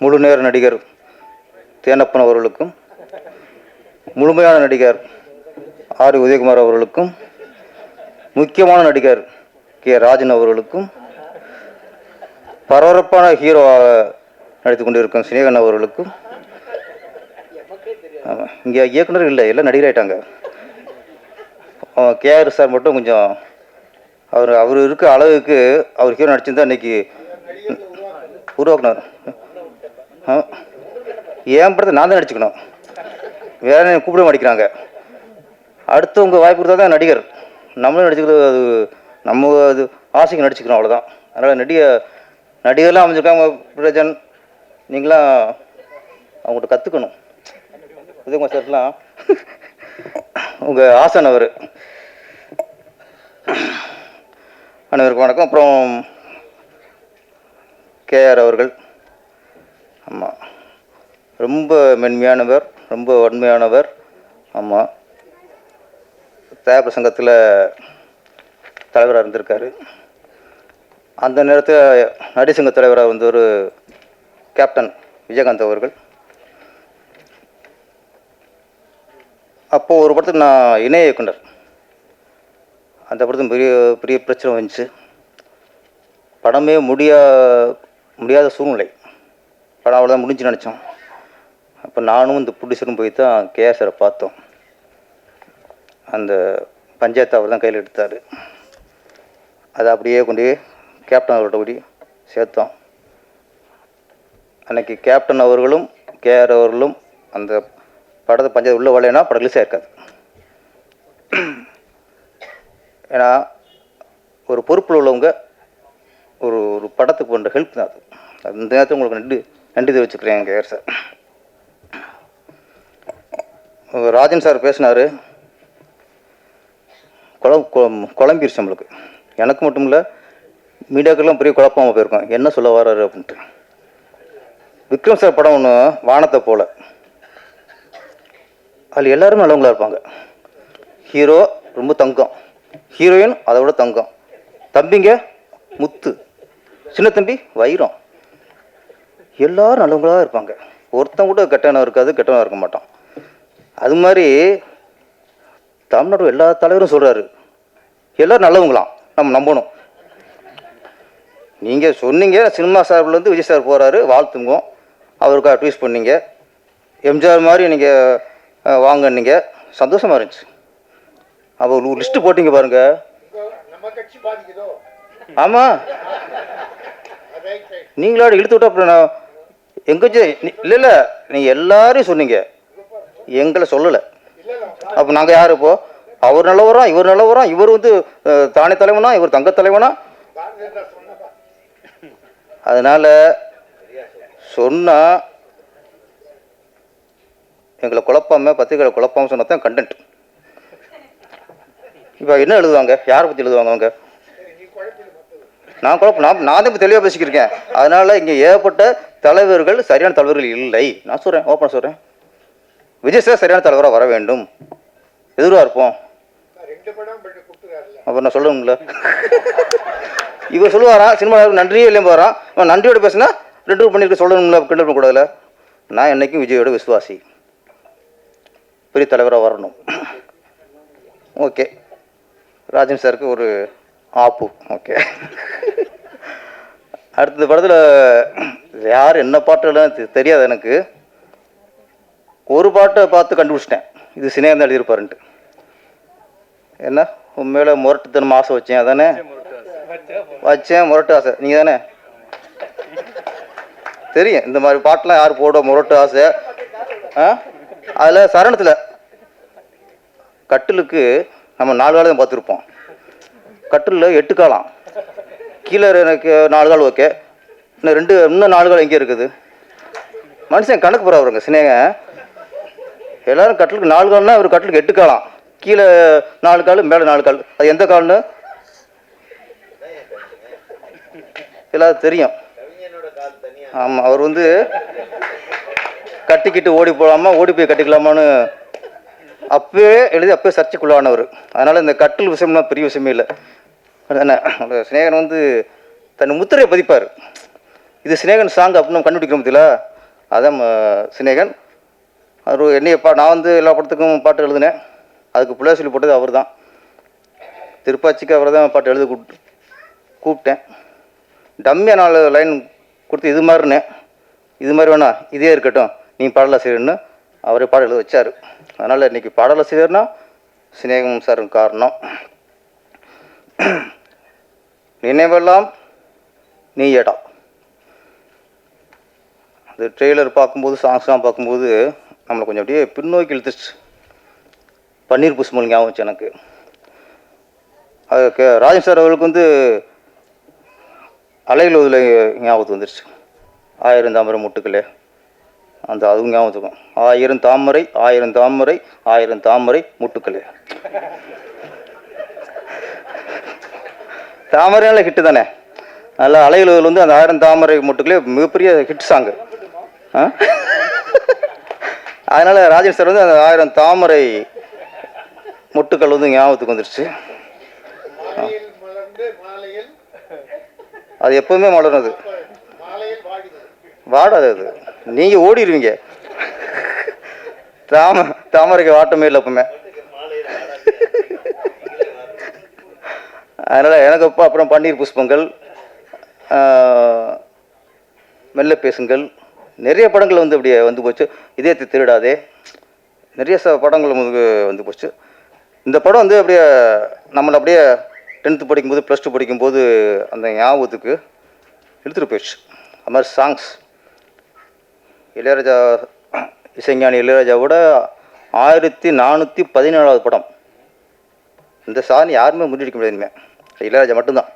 முழு நேர நடிகர் தேனப்பன் அவர்களுக்கும் முழுமையான நடிகர் ஆர் உதயகுமார் அவர்களுக்கும் முக்கியமான நடிகர் கே ராஜன் அவர்களுக்கும் பரபரப்பான ஹீரோவாக நடித்து கொண்டிருக்கும் சினேகன் அவர்களுக்கும் ஆமாம் இங்கே இயக்குனர் இல்லை எல்லாம் நடிகராயிட்டாங்க கேஆர் சார் மட்டும் கொஞ்சம் அவர் அவர் இருக்க அளவுக்கு அவர் ஹீரோ நடிச்சிருந்தா இன்னைக்கு உருவாக்குனார். என் படத்தை நான் தான் நடிச்சுக்கணும். வேற என்ன கூப்பிட மாட்டேங்கிறாங்க. அடுத்தவங்க வாய்ப்பு கொடுத்தா தான் நடிகர். நம்மளும் நடிச்சுக்கிறது அது நம்ம அது ஆசைக்கு நடிச்சுக்கிறோம் அவ்வளோதான் அதனால் நடிக நடிகர்லாம் அமைஞ்சிருக்காங்க பிரஜன். நீங்களாம் அவங்கள்ட்ட கற்றுக்கணும் உதயகுமார் சார்லாம். உங்கள் ஆசன் அவர். அனைவருக்கும் வணக்கம். அப்புறம் கேஆர் அவர்கள். ஆமாம் ரொம்ப மென்மையானவர் ரொம்ப உண்மையானவர் ஆமாம் தேவ சங்கத்தில் தலைவராக இருந்திருக்காரு. அந்த நேரத்தில் நடிசங்க தலைவராக வந்து ஒரு கேப்டன் விஜயகாந்த் அவர்கள். அப்போது ஒரு படத்துக்கு நான் இணைய இயக்குனர். அந்த படத்துக்கு பெரிய பெரிய பிரச்சனை வந்துச்சு. படமே முடியா முடியாத சூழ்நிலை. படம் அவ்வளோதான் முடிஞ்சு நினச்சோம். அப்போ நானும் இந்த ப்ரொடியூசரும் போய் தான் கேஆர் சாரை பார்த்தோம். அந்த பஞ்சாயத்து அவர் தான் கையில் எடுத்தார். அதை அப்படியே கொண்டு போய் கேப்டன் அவரோட கூடி சேர்த்தோம். அன்றைக்கி கேப்டன் அவர்களும் கேஆர் அவர்களும் அந்த படத்தை பஞ்சாயத்து உள்ள வரலைன்னா படம் சேர்க்காது ஏன்னா ஒரு பொறுப்பில் உள்ளவங்க ஒரு ஒரு படத்துக்கு பண்ணுற ஹெல்ப் தான் அது. அந்த நேரத்தில் உங்களுக்கு நன்றி நன்றி தெரிவிச்சுக்கிறேன் கேஆர் சார். ராஜன் சார் பேசினார். குழம் குழம்பிருச்சு நம்மளுக்கு. எனக்கு மட்டும் இல்லை மீடியாக்கெல்லாம் பெரிய குழப்பமாக போயிருக்கோம். என்ன சொல்ல வர்றாரு அப்படின்ட்டு. விக்ரம் சார் படம் ஒன்று வானத்தை போல். அதில் எல்லாருமே நல்லவங்களா இருப்பாங்க. ஹீரோ ரொம்ப தங்கம். ஹீரோயின் அதை விட தங்கம். தம்பிங்க முத்து. சின்ன தம்பி வைரம். எல்லாரும் நல்லவங்களா இருப்பாங்க. ஒருத்தன் கூட கெட்டவனா இருக்காது கெட்டவனா இருக்க மாட்டான். அது மாதிரி தமிழ்நாடு எல்லா தலைவரும் சொல்கிறாரு எல்லாரும் நல்லவங்களாம். நம்ம நம்பணும். நீங்கள் சொன்னீங்க சினிமா சார்பிலேருந்து விஜய் சார் போகிறாரு வாழ்த்துங்க. அவருக்காக ட்வீட் பண்ணீங்க. எம்ஜிஆர் மாதிரி நீங்கள் வாங்கன்னீங்க சந்தோஷமாக இருந்துச்சு. அப்போ ஒரு லிஸ்ட்டு போட்டீங்க பாருங்க. நம்ம கட்சி பாதிக்குதோ ஆமாம் நீங்களோட இழுத்து விட்டா அப்புறம் நான் எங்கே இல்லை இல்லை நீங்கள் எல்லாரையும் சொன்னீங்க. எங்களை சொல்லலை. அப்போ நாங்கள் யார் இப்போ? அவர் நல்லவரா இவர் நல்லவரா இவர் வந்து தானே தலைவனா இவர் தங்க தலைவனா? அதனால் சொன்னால் எங்களை குழப்பாம பத்திரிகைகளை குழப்பாம சொன்னா தான் கண்டென்ட் இப்போ என்ன எழுதுவாங்க? யாரை பற்றி எழுதுவாங்க அவங்க சரி நீ குழப்பிடு மத்தது நான் குழப்பம் நான் நான் தான் இப்போ தெளிவாக பேசிக்கிருக்கேன் அதனால் இங்கே ஏகப்பட்ட தலைவர்கள் சரியான தலைவர்கள் இல்லை. நான் சொல்கிறேன் ஓப்பனாக சொல்கிறேன் விஜய் சார் சரியான தலைவராக வர வேண்டும். எதிராக இருப்போம். நான் நான் சொல்லணும்ல இவர் சொல்லுவாரா சினிமா நன்றியே இல்லையும் போகிறான் அவன் நன்றியோட பேசுனா ரெண்டு பண்ணியிருக்க சொல்லணும்ல கிண்டல் பண்ணக்கூடாதுல நான் என்னைக்கும் விஜயோட விசுவாசி. பெரிய தலைவராக வரணும். ஓகே. ராஜன் சாருக்கு ஒரு ஆப்பு. ஓகே அடுத்த படத்தில் யார் என்ன பாட்டுலாம் தெ- தெரியாது எனக்கு. ஒரு பாட்டை பார்த்து கண்டுபிடிச்சிட்டேன். இது சினேகன் எழுதியிருப்பாருன்ட்டு. என்ன? உண்மையில முரட்டுத்தனம் ஆசை வச்சேன் அதானே? வச்சேன் முரட்டு ஆசை. நீங்கள் தானே தெரியும். இந்த மாதிரி பாட்டெலாம் யார் போட முரட்டு ஆசை? ஆ? அதில் சரணத்தில் கட்டிலுக்கு நம்ம நாலு வேலை தான் பார்த்துருப்போம். கட்டிலில் எட்டு காலம் கீழே எனக்கு நாலு கால் ஓகே. இன்னும் ரெண்டு இன்னும் நாலு கால் எங்கே இருக்குது. மனுஷன் கணக்கு போகிறவருங்க சினேக எல்லோரும் கட்டிலுக்கு நாலு கால்னா ஒரு கட்டிலுக்கு எட்டு காலம் கீழே நாலு கால் மேலே நாலு கால். அது எந்த கால்னு? எல்லாரும் தெரியும். ஆமாம் அவர் வந்து கட்டிக்கிட்டு ஓடி போகலாமா ஓடி போய் கட்டிக்கலாமான்னு அப்பவே எழுதி அப்பவே சர்ச்சைக்குள்ளானவர். அதனால் இந்த கட்டில் விஷயம்லாம் பெரிய விஷயமே இல்லை. சிநேகன் வந்து தன் முத்திரையை பதிப்பார். இது சிநேகன் சாங் அப்படின்னு நம்ம கண்டுபிடிக்கிறோம் பத்தியில அதான் சினேகன் சிநேகன். அவர் என்னைய பா நான் வந்து எல்லா படத்துக்கும் பாட்டு எழுதினேன். அதுக்கு பிள்ளை சொல்லி போட்டது அவர் தான் திருப்பாச்சிக்கு அவர் தான் பாட்டு எழுத கூப்பிட்டு கூப்பிட்டேன். டம்மியாக நாலு லைன் கொடுத்து இது மாதிரினேன் இது மாதிரி வேணா இதே இருக்கட்டும் நீ பாடலாசிரியர்னு அவரே பாட எழுத வச்சார். அதனால் இன்றைக்கி பாடலாசிரியர்னா சிநேகம் சார் காரணம். நினைவெல்லாம் நீ ஏடா அது ட்ரெய்லர் பார்க்கும்போது சாங்ஸ்லாம் பார்க்கும்போது நம்மளை கொஞ்சம் அப்படியே பின்னோக்கி இழுத்துச்சு பன்னீர் புஷ்மல் ஞாபகம் வச்சு எனக்கு. அது கே ராஜன் சார் அவர்களுக்கு வந்து அலையில் ஞாபகத்து வந்துருச்சு. ஆயிரம் தாமரை முட்டுக்களே. அந்த அதுவும் ஞாபகத்துக்கும். ஆயிரம் தாமரை ஆயிரம் தாமரை ஆயிரம் தாமரை முட்டுக்களே. தாமரையால ஹிட்டு தானே? நல்லா அலையுலகில் வந்து அந்த ஆயிரம் தாமரை முட்டுக்களே மிகப்பெரிய ஹிட் சாங்கு அதனால் ராஜன் சார் வந்து அந்த ஆயிரம் தாமரை மொட்டுக்கள் வந்து ஞாபகத்துக்கு வந்துருச்சு. அது எப்பவுமே மலரும் அது வாடாது அது. நீங்கள் ஓடிடுவீங்க. தாம தாமரைக்கு வாட்டமே இல்லை எப்பவுமே. அதனால் எனக்கு அப்போ அப்புறம் பன்னீர் புஷ்பங்கள் மெல்ல பேசுங்கள். நிறைய படங்கள் வந்து அப்படியே வந்து போச்சு. இதயத்தை திருடாதே. நிறைய ச படங்கள் வந்து வந்து போச்சு. இந்த படம் வந்து அப்படியே நம்மளை அப்படியே டென்த்து படிக்கும்போது ப்ளஸ் டூ படிக்கும்போது அந்த ஞாபகத்துக்கு எடுத்துகிட்டு போயிடுச்சு. அது மாதிரி சாங்ஸ் இளையராஜா இசைஞானி இளையராஜாவோட ஆயிரத்தி நானூற்றி பதினேழாவது படம். இந்த சாதனை யாருமே முன்னெடுக்க முடியாது இளையராஜா மட்டும்தான்.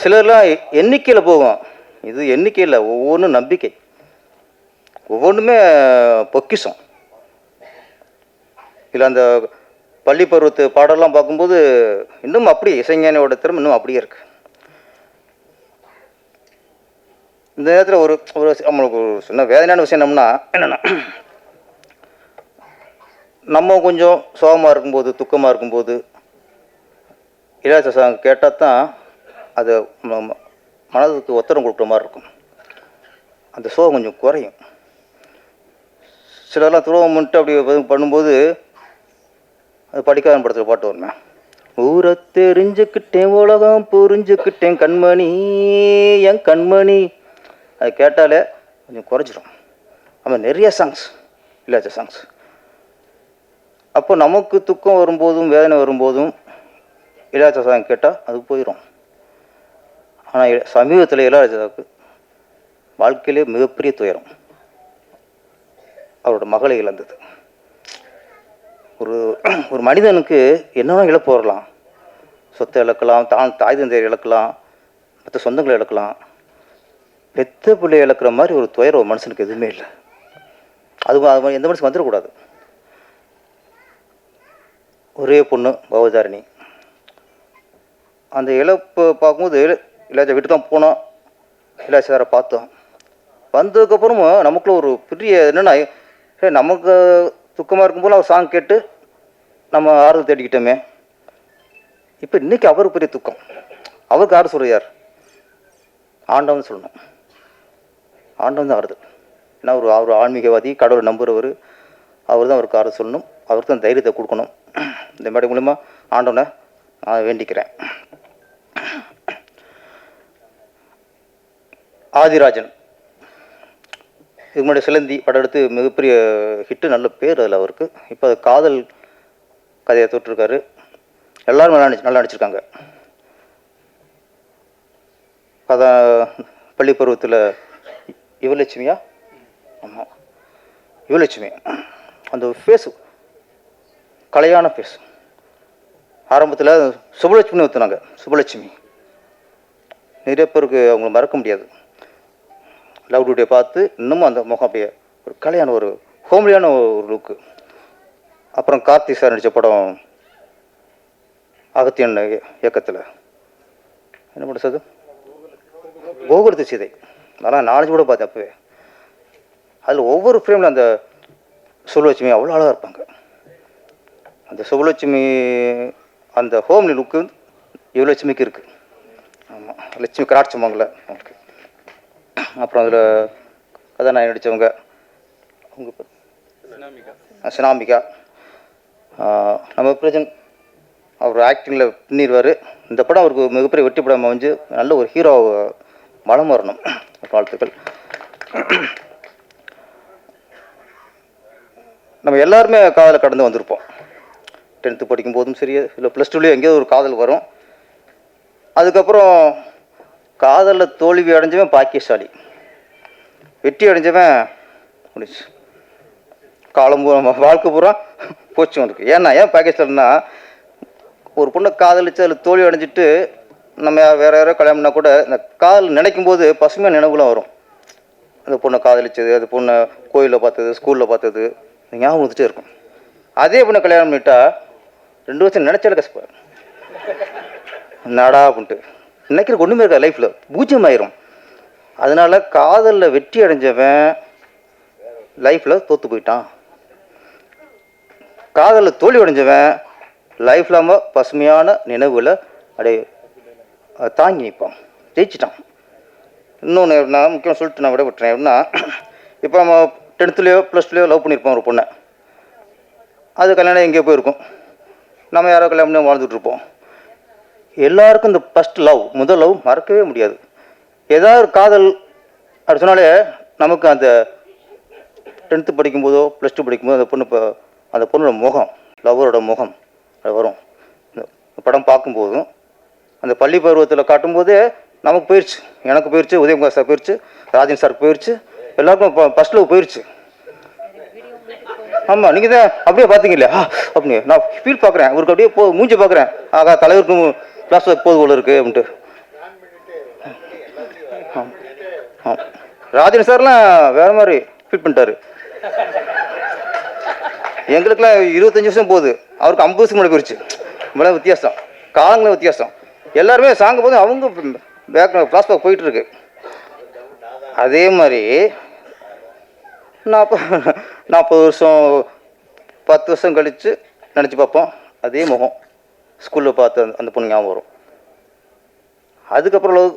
சிலர்லாம் எண்ணிக்கையில் போகும். இது எண்ணிக்கையில் ஒவ்வொன்றும் நம்பிக்கை. ஒவ்வொன்றுமே பொக்கிஷம். இல்லை அந்த பள்ளி பருவத்து பாடலாம் பார்க்கும்போது இன்னும் அப்படியே இசைஞானியோட திறமை இன்னும் அப்படியே இருக்கு. இந்த நேரத்தில் ஒரு ஒரு நம்மளுக்கு ஒரு சின்ன வேதனையான விஷயம் என்னம்னா என்னென்னா நம்ம கொஞ்சம் சோகமாக இருக்கும்போது துக்கமாக இருக்கும்போது இளையராஜா சாங் கேட்டால் தான் அது ம- மனதுக்கு ஒத்தரம் கொடுக்குற மாதிரி இருக்கும். அந்த சோகம் கொஞ்சம் குறையும். சிலர்லாம் துரோகம் பண்ணிட்டு அப்படி பண்ணும்போது அது படிக்காத படத்தில் பாட்டு வருமே. ஊரை தெரிஞ்சுக்கிட்டேன் உலகம் புரிஞ்சுக்கிட்டேன் கண்மணி என் கண்மணி. அது கேட்டாலே கொஞ்சம் குறைஞ்சிரும். ஆமாம் நிறைய சாங்ஸ் இல்லாச்ச சாங்ஸ் அப்போ நமக்கு துக்கம் வரும்போதும் வேதனை வரும்போதும் இளையராஜா சாங் கேட்டால் அது போயிடும் ஆனால் சமீபத்தில் இளையராஜாவுக்கு வாழ்க்கையிலே மிகப்பெரிய துயரம். அவரோட மகளை இழந்தது. ஒரு ஒரு மனிதனுக்கு என்னென்ன இழப்பு வரலாம். சொத்தை இழக்கலாம் தான் தாய் தந்தையை இழக்கலாம் மற்ற சொந்தங்களை இழக்கலாம். பெத்த பிள்ளையை இழக்கிற மாதிரி ஒரு துயரம் ஒரு மனுஷனுக்கு எதுவுமே இல்லை. அது அது மாதிரி எந்த மனுஷன் வந்துடக்கூடாது. ஒரே பொண்ணு பவதாரிணி அந்த இழப்பு பார்க்கும்போது இளையராஜா வீட்டு தான் போனோம். இளையராஜா சாரை பார்த்தோம். வந்ததுக்கப்புறமும் நமக்குள்ள ஒரு பெரிய என்னென்னா ஏ நமக்கு துக்கமாக இருக்கும்போது அவர் சாங் கேட்டு நம்ம ஆறுதல் தேடிக்கிட்டோமே. இப்போ இன்றைக்கி அவருக்கு பெரிய துக்கம். அவருக்கு யார் சொல்கிறார் யார் ஆண்டவன் சொல்லணும். ஆண்டவன் தான் ஆறுதல். ஏன்னா ஒரு அவர் ஆன்மீகவாதி கடவுளை நம்புகிறவர் அவர் தான் அவருக்கு ஆறுதல் சொல்லணும். அவருக்கு தான் தைரியத்தை கொடுக்கணும். இந்த மாதிரி மூலிமா ஆண்டவனை நான் வேண்டிக்கிறேன். ஆதிராஜன். இதுக்கு முன்னாடி சிலந்தி படம் எடுத்து மிகப்பெரிய ஹிட்டு நல்ல பேர் அதில் அவருக்கு. இப்போ காதல் கதையை தொட்டிருக்காரு. எல்லாரும் நல்லா நடிச்சு நல்லா நடிச்சிருக்காங்க. கதா பள்ளி பருவத்தில் யுவலட்சுமியா? ஆமாம் யுவலட்சுமி. அந்த ஃபேஸ் கலையான ஃபேஸ் ஆரம்பத்தில் சுபலட்சுமின்னு ஊற்றுனாங்க சுபலட்சுமி நிறைய பேருக்கு அவங்கள மறக்க முடியாது. லவ் டுடே பார்த்து இன்னமும் அந்த முகம் அப்படியே ஒரு கலையான ஒரு ஹோம்லியான ஒரு லுக்கு அப்புறம் கார்த்திக் சார் நடித்த படம் அகத்தியன் இயக்கத்தில். என்ன பண்ண சார் கோகுலத்து சீதை. அதெல்லாம் நாலஞ்சு கூட பார்த்தேன் அப்போவே. அதில் ஒவ்வொரு ஃப்ரேமில் அந்த சுபலட்சுமி அவ்வளோ அழகாக இருப்பாங்க. அந்த சுபலட்சுமி அந்த ஹோம்லி லுக்கு யுவலட்சுமிக்கு இருக்குது ஆமாம் லட்சுமி கராட்சமாங்கள ஓகே அப்புறம் அதில் கதாநாயகி நடித்தவங்க அவங்க சினாமிகா. நம்ம பிரஜன் அவர் ஆக்டிங்கில் பின்னிடுவார் இந்த படம் அவருக்கு மிகப்பெரிய வெற்றி படம் அமைஞ்சு நல்ல ஒரு ஹீரோ மலம் வரணும். வாழ்த்துக்கள். நம்ம எல்லாருமே காதலை கடந்து வந்திருப்போம். டென்த்து படிக்கும் போதும் சரி இல்லை ப்ளஸ் டூலேயும் எங்கேயோ ஒரு காதல் வரும். அதுக்கப்புறம் காதலில் தோல்வி அடைஞ்சவன் பாக்கியசாலி. வெற்றி அடைஞ்சவன் முடிச்சு காலம் பூரா வாழ்க்கை பூரா போச்சு அவனுக்கு ஏன்னா ஏன் பாக்கியசாலின்னா ஒரு பொண்ணை காதலிச்சு அதில் தோல்வி அடைஞ்சிட்டு நம்ம யார் வேறு யாரோ கல்யாணம்னா கூட இந்த காதல் நினைக்கும் போது பசுமையாக நினைவுலாம் வரும். அந்த பொண்ணை காதலிச்சது அந்த பொண்ணை கோயிலில் பார்த்தது ஸ்கூலில் பார்த்தது ஞாபகம் வந்துட்டே இருக்கும். அதே பொண்ணை கல்யாணம் பண்ணிட்டா ரெண்டு வருஷம் நினச்சாலே கஷ்டம் நாடா அப்படின்ட்டு நினைக்கிற ஒன்றுமே இருக்கா லைஃப்பில் பூஜ்ஜியம் ஆயிரும் அதனால காதலில் வெற்றி அடைஞ்சவன் லைஃப்பில் தோற்று போயிட்டான். காதலில் தோல்வி அடைஞ்சவன் லைஃப் லாம பசுமையான நினைவுகளை அப்படியே தாங்கி நிற்பான் ஜெயிச்சிட்டான். இன்னொன்று நான் முக்கியம் சொல்லிட்டு நான் விட விட்டுறேன் எப்படின்னா இப்போ நம்ம டென்த்துலேயோ ப்ளஸ் டூலேயோ லவ் பண்ணியிருப்போம் ஒரு பொண்ணை. அது கல்யாணம் எங்கேயோ போயிருக்கும். நம்ம யாரோ கல்யாணம் பண்ணி வாழ்ந்துட்டு இருப்போம் எல்லாருக்கும் இந்த ஃபஸ்ட் லவ் முதல் லவ் மறக்கவே முடியாது. ஏதாவது ஒரு காதல் அப்படி சொன்னாலே நமக்கு அந்த டென்த்து படிக்கும்போதோ ப்ளஸ் டூ படிக்கும்போது அந்த பொண்ணு இப்போ அந்த பொண்ணோட முகம் லவ்வரோட முகம் அது வரும். இந்த படம் பார்க்கும்போதும் அந்த பள்ளி பருவத்தில் காட்டும்போதே நமக்கு போயிடுச்சு எனக்கு போயிடுச்சு உதயகுமார் சார் போயிடுச்சு ராஜன் சார் போயிடுச்சு எல்லாருக்கும் இப்போ ஃபஸ்ட் லவ் போயிடுச்சு ஆமாம் நீங்கள் தான் அப்படியே பார்த்தீங்க அப்படின்னு நான் ஃபீல் பார்க்குறேன் அவருக்கு அப்படியே போ மூஞ்சி பார்க்குறேன் ஆகா தலைவருக்கும் கிளாஸ் போது போல இருக்குது அப்படின்ட்டு. ராஜன் சார்லாம் வேறு மாதிரி ஃபீல் பண்ணிட்டாரு. எங்களுக்குலாம் இருபத்தஞ்சி வருஷம் போகுது. அவருக்கு ஐம்பது வருஷம் முன்னாடி போயிடுச்சு இவ்வளோ வித்தியாசம். காலங்களும் வித்தியாசம். எல்லாருமே சாங்க போது அவங்க பேக் ஃப்ளாஷ்பேக் போயிட்டுருக்கு அதே மாதிரி நாற்பது நாற்பது வருஷம் பத்து வருஷம் கழித்து நினச்சி பார்ப்போம். அதே முகம். ஸ்கூலில் பார்த்த அந்த- அந்த பொண்ணு ஞாபகம் வரும். அதுக்கப்புறம் லவ்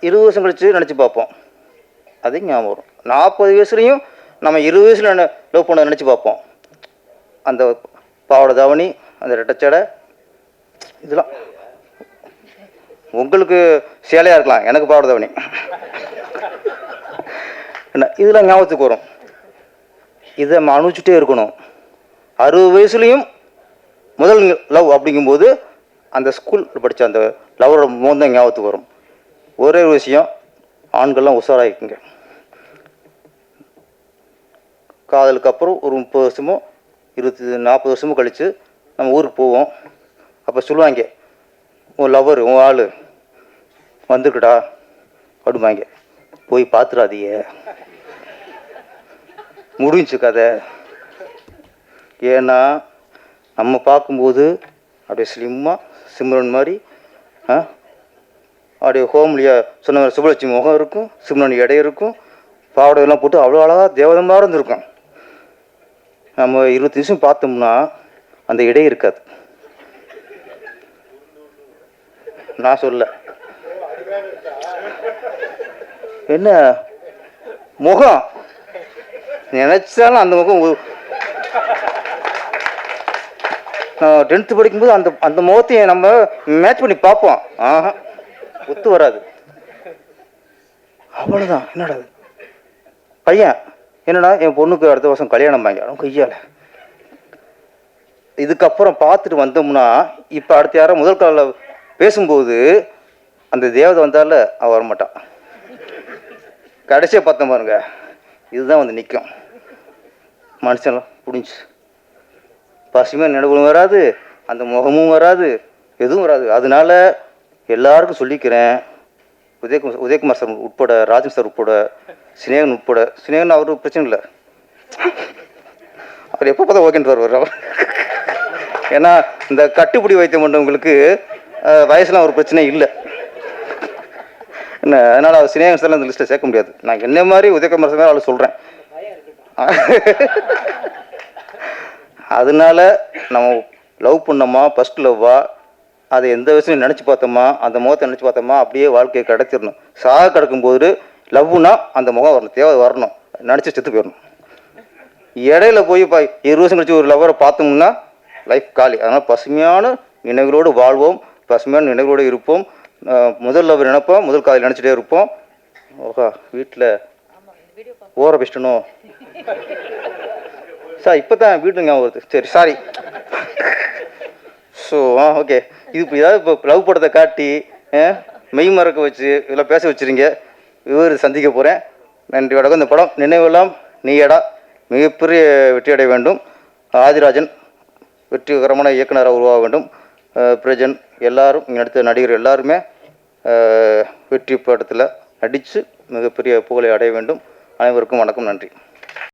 இருபது வருஷம் கழித்து நினச்சி பார்ப்போம். அதே ஞாபகம் வரும். நாற்பது வயசுலேயும் நம்ம இருபது வயசில் லவ் பண்ண நினச்சி பார்ப்போம். அந்த பாவாடை தாவணி அந்த ரெட்டச்சடை இதெல்லாம். உங்களுக்கு சேலையாக இருக்கலாம். எனக்கு பாவாடை தாவணி. என்ன? இதெல்லாம் ஞாபகத்துக்கு வரும். இதை நம்ம அனுபவிச்சுட்டே இருக்கணும். அறுபது வயசுலேயும் முதல் லவ் அப்படிங்கும்போது அந்த ஸ்கூல் படித்த அந்த லவ்வரோட முகம் ஞாபகத்துக்கு வரும். ஒரே ஒரு விஷயம் ஆண்கள்லாம் உஷாராகிக்குங்க காதலுக்கு அப்புறம் ஒரு முப்பது வருஷமோ இருபத்தி நாற்பது வருஷமோ கழித்து நம்ம ஊருக்கு போவோம். அப்போ சொல்லுவாங்க உன் லவ்வர் உன் ஆள் வந்துருக்குடா அப்படிம்பாங்க. போய் பார்த்துடாதீங்க முடிஞ்சு கதை. ஏன்னா நம்ம பார்க்கும்போது அப்படியே ஸ்லிம்மாக சிம்ரன் மாதிரி அப்படியே ஹோம்லியா சொன்ன மாதிரி சுபலட்சுமி முகம் இருக்கும் சிம்ரன் எடை இருக்கும் பாவடையெல்லாம் போட்டு அவ்வளோ அழகாக தேவதமாக இருந்திருக்கும். நம்ம இருபத்தி நிமிஷம் பார்த்தோம்னா அந்த இடை இருக்காது. நான் சொல்ல. என்ன? முகம். நினச்சாலும் அந்த முகம் நான் டென்த்து படிக்கும்போது அந்த அந்த முகத்தையும் நம்ம மேட்ச் பண்ணி பார்ப்போம். ஆஹா ஒத்து வராது. அவ்வளோதான் என்னடா இது? பையன் என்னடா என் பொண்ணுக்கு அடுத்த வருஷம் கல்யாணம் வாங்கிடும் கையால். இதுக்கப்புறம் பார்த்துட்டு வந்தோம்னா இப்போ அடுத்த யாரும் முதல் காலில் பேசும்போது அந்த தேவதை வந்தால அவன் வரமாட்டான். கடைசியாக பார்த்தோம் பாருங்க. இதுதான் வந்து நிற்கும் மனுஷன்லாம் புடிஞ்சு. பசுமையாக நினைவுகளும் வராது அந்த முகமும் வராது எதுவும் வராது. அதனால எல்லாருக்கும் சொல்லிக்கிறேன். உதயகுமார் உதயகுமார் சார் உட்பட ராஜன் சார் உட்பட சினேகன் உட்பட சினேகன் அவருக்கு பிரச்சனை இல்லை. அவர் எப்போ பார்த்தா ஓகேன்னு வருவார் அவர். ஏன்னா இந்த கட்டுப்பிடி வைத்தியம் பண்ணுறவங்களுக்கு வயசுலாம் ஒரு பிரச்சனை இல்லை. என்ன அதனால் அவர் சினேகன் அந்த லிஸ்ட்டை லிஸ்ட்டில் சேர்க்க முடியாது. நான் என்ன மாதிரி உதயகுமார் சார் அவளை சொல்கிறேன் அதனால நம்ம லவ் பண்ணோமா ஃபஸ்ட் லவ்வா அதை எந்த விஷயம் நினச்சி பார்த்தோமா? அந்த முகத்தை நினச்சி பார்த்தோமா? அப்படியே வாழ்க்கையை கிடச்சிடணும் சாக கிடக்கும்போது லவ்னா அந்த முகம் வரணும். தேவை வரணும். நினச்சி செத்து போயிடணும். இடையில போய் இப்போ இருபது வருஷம் கழிச்சு ஒரு லவ்வரை பார்த்தோம்னா லைஃப் காலி. அதனால் பசுமையான நினைவுகளோடு வாழ்வோம். பசுமையான நினைவுகளோடு இருப்போம். முதல் லவர் நினைப்போம் முதல் காதல் நினச்சிட்டே இருப்போம். ஓஹா வீட்டில் ஓர பெஸ்டணும் சார் இப்போ தான் வீட்டு ஞாபகம் வருது. சரி சாரி ஸோ ஆ ஓகே இது இப்போ ஏதாவது இப்போ லவ் படத்தை காட்டி மெய் மறக்க வச்சு இதெல்லாம் பேச வச்சுருங்க. இவர் சந்திக்க போகிறேன் நன்றி வணக்கம். இந்த படம் நினைவெல்லாம் நீயடா. மிகப்பெரிய வெற்றியடைய வேண்டும். ஆதிராஜன் வெற்றிகரமான இயக்குனராக உருவாக வேண்டும். பிரஜன் எல்லாரும் இங்கே நடித்த நடிகர் எல்லாருமே வெற்றி படத்தில் நடித்து மிகப்பெரிய புகழை அடைய வேண்டும். அனைவருக்கும் வணக்கம் நன்றி.